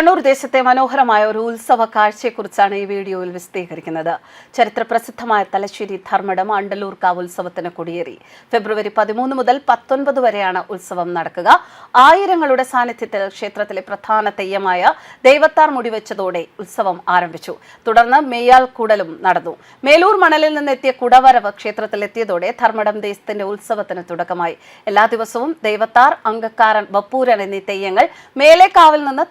കണ്ണൂർ ദേശത്തെ മനോഹരമായ ഒരു ഉത്സവ കാഴ്ചയെക്കുറിച്ചാണ് ഈ വീഡിയോയിൽ വിശദീകരിക്കുന്നത്. ചരിത്രപ്രസിദ്ധമായ തലശ്ശേരി ധർമ്മടം അണ്ടലൂർ കാവ് ഉത്സവത്തിന് കൊടിയേറി. ഫെബ്രുവരി പതിമൂന്ന് മുതൽ പത്തൊൻപത് വരെയാണ് ഉത്സവം നടക്കുക. ആയിരങ്ങളുടെ സാന്നിധ്യത്തിൽ ക്ഷേത്രത്തിലെ പ്രധാന തെയ്യമായ ദൈവത്താർ മുടിവെച്ചതോടെ ഉത്സവം ആരംഭിച്ചു. തുടർന്ന് മെയ്യാൽ കൂടലും നടന്നു. മേലൂർ മണലിൽ നിന്നെത്തിയ കുടവരവ് ക്ഷേത്രത്തിലെത്തിയതോടെ ധർമ്മടം ദേശത്തിന്റെ ഉത്സവത്തിന് തുടക്കമായി. എല്ലാ ദിവസവും ദൈവത്താർ അങ്കക്കാരൻ ബപ്പൂരൻ എന്നീ തെയ്യങ്ങൾ മേലേക്കാവിൽ നിന്ന്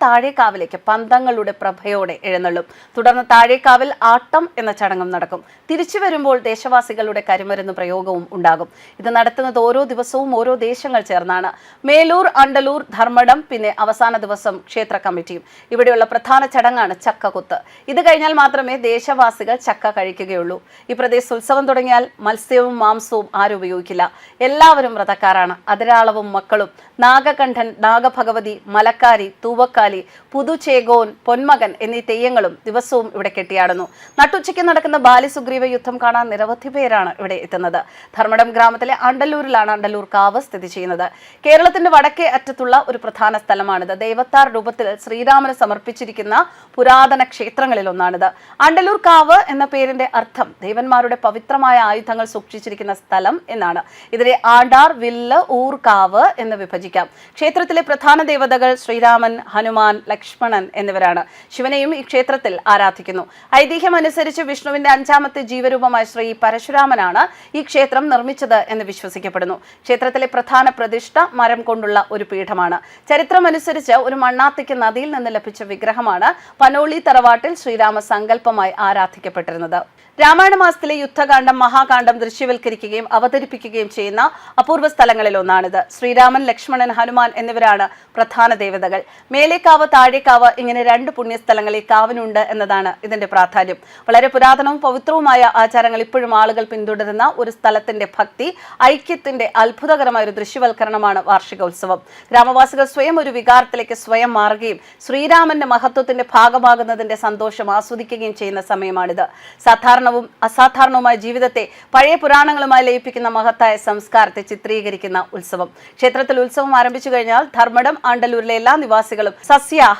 താഴേക്കാവിലേക്ക് പന്തങ്ങളുടെ പ്രഭയോടെ എഴുന്നള്ളും. തുടർന്ന് താഴേക്കാവിൽ ആട്ടം എന്ന ചടങ്ങും നടക്കും. തിരിച്ചു വരുമ്പോൾ ദേശവാസികളുടെ കരിമരുന്ന് പ്രയോഗവും ഉണ്ടാകും. ഇത് നടത്തുന്നത് ഓരോ ദിവസവും ഓരോ ദേശങ്ങൾ ചേർന്നാണ്. മേലൂർ അണ്ടലൂർ ധർമ്മടം പിന്നെ അവസാന ദിവസം ക്ഷേത്ര കമ്മിറ്റിയും. ഇവിടെയുള്ള പ്രധാന ചടങ്ങാണ് ചക്കകുത്ത്. ഇത് കഴിഞ്ഞാൽ മാത്രമേ ദേശവാസികൾ ചക്ക കഴിക്കുകയുള്ളൂ. ഈ പ്രദേശത്ത് ഉത്സവം തുടങ്ങിയാൽ മത്സ്യവും മാംസവും ആരും ഉപയോഗിക്കില്ല. എല്ലാവരും വ്രതക്കാരാണ്. അതിരാളവും മക്കളും. നാഗകണ്ഠൻ നാഗഭഗവതി മലക്കാരി തൂവക്കാലി പുതുചേകോൻ പൊന്മകൻ എന്നീ തെയ്യങ്ങളും ദിവസവും ഇവിടെ കെട്ടിയാടുന്നു. നട്ടുച്ചയ്ക്ക് നടക്കുന്ന ബാലിസുഗ്രീവ യുദ്ധം കാണാൻ നിരവധി പേരാണ് ഇവിടെ എത്തുന്നത്. ധർമ്മടം ഗ്രാമത്തിലെ അണ്ടല്ലൂരിലാണ് അണ്ടല്ലൂർ കാവ് സ്ഥിതി ചെയ്യുന്നത്. കേരളത്തിന്റെ വടക്കേ അറ്റത്തുള്ള ഒരു പ്രധാന സ്ഥലമാണിത്. ദൈവത്താർ രൂപത്തിൽ ശ്രീരാമന് സമർപ്പിച്ചിരിക്കുന്ന പുരാതന ക്ഷേത്രങ്ങളിൽ ഒന്നാണിത് അണ്ടല്ലൂർ കാവ് എന്ന പേരിന്റെ അർത്ഥം ദേവന്മാരുടെ പവിത്രമായ ആയുധങ്ങൾ സൂക്ഷിച്ചിരിക്കുന്ന സ്ഥലം എന്നാണ്. ഇതിനെ ആണ്ടാർ വില്ല് ഊർ കാവ് എന്ന് വിഭജിക്കാം. ക്ഷേത്രത്തിലെ പ്രധാന ദേവതകൾ ശ്രീരാമൻ ഹനുമാൻ ലക്ഷ്മണൻ എന്നിവരാണ്. ശിവനെയും ഈ ക്ഷേത്രത്തിൽ ആരാധിക്കുന്നു. ഐതിഹ്യം അനുസരിച്ച് വിഷ്ണുവിന്റെ അഞ്ചാമത്തെ ജീവരൂപമായ ശ്രീ പരശുരാമനാണ് ഈ ക്ഷേത്രം നിർമ്മിച്ചത് എന്ന് വിശ്വസിക്കപ്പെടുന്നു. ക്ഷേത്രത്തിലെ പ്രധാന പ്രതിഷ്ഠ മരം കൊണ്ടുള്ള ഒരു പീഠമാണ്. ചരിത്രമനുസരിച്ച് ഒരു മണ്ണാത്തിക്ക് നദിയിൽ നിന്ന് ലഭിച്ച വിഗ്രഹമാണ് പനോളി തറവാട്ടിൽ ശ്രീരാമ സങ്കല്പമായി ആരാധിക്കപ്പെട്ടിരുന്നത്. രാമായണ മാസത്തിലെ യുദ്ധകാന്ഡം മഹാകാന്ഡം ദൃശ്യവൽക്കരിക്കുകയും അവതരിപ്പിക്കുകയും ചെയ്യുന്ന അപൂർവ സ്ഥലങ്ങളിൽ ഒന്നാണിത് ശ്രീരാമൻ ലക്ഷ്മണൻ ഹനുമാൻ എന്നിവരാണ് പ്രധാന ദേവതകൾ. മേലേക്കാവ് താഴേക്കാവ് ഇങ്ങനെ രണ്ട് പുണ്യസ്ഥലങ്ങൾ ഈ കാവിനുണ്ട് എന്നതാണ് ഇതിന്റെ പ്രാധാന്യം. വളരെ പുരാതനവും പവിത്രവുമായ ആചാരങ്ങൾ ഇപ്പോഴും ആളുകൾ പിന്തുടരുന്ന ഒരു സ്ഥലത്തിന്റെ ഭക്തി ഐക്യത്തിന്റെ അത്ഭുതകരമായ ഒരു ദൃശ്യവൽക്കരണമാണ് വാർഷികോത്സവം. ഗ്രാമവാസികൾ സ്വയം ഒരു വികാരത്തിലേക്ക് സ്വയം മാറുകയും ശ്രീരാമന്റെ മഹത്വത്തിന്റെ ഭാഗമാകുന്നതിന്റെ സന്തോഷം ആസ്വദിക്കുകയും ചെയ്യുന്ന സമയമാണിത്. സാധാരണവും അസാധാരണവുമായ ജീവിതത്തെ പഴയ പുരാണങ്ങളുമായി ലയിപ്പിക്കുന്ന മഹത്തായ സംസ്കാരത്തെ ചിത്രീകരിക്കുന്ന ഉത്സവം. ക്ഷേത്രത്തിൽ ഉത്സവം ആരംഭിച്ചു കഴിഞ്ഞാൽ ധർമ്മടം ആണ്ടല്ലൂരിലെ എല്ലാ നിവാസികളും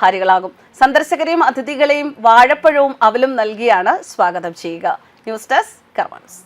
സസ്യാഹാരികളാകും സന്ദർശകരെയും അതിഥികളെയും വാഴപ്പഴവും അവലും നൽകിയാണ് സ്വാഗതം ചെയ്യുക. News desk കർമാനസ്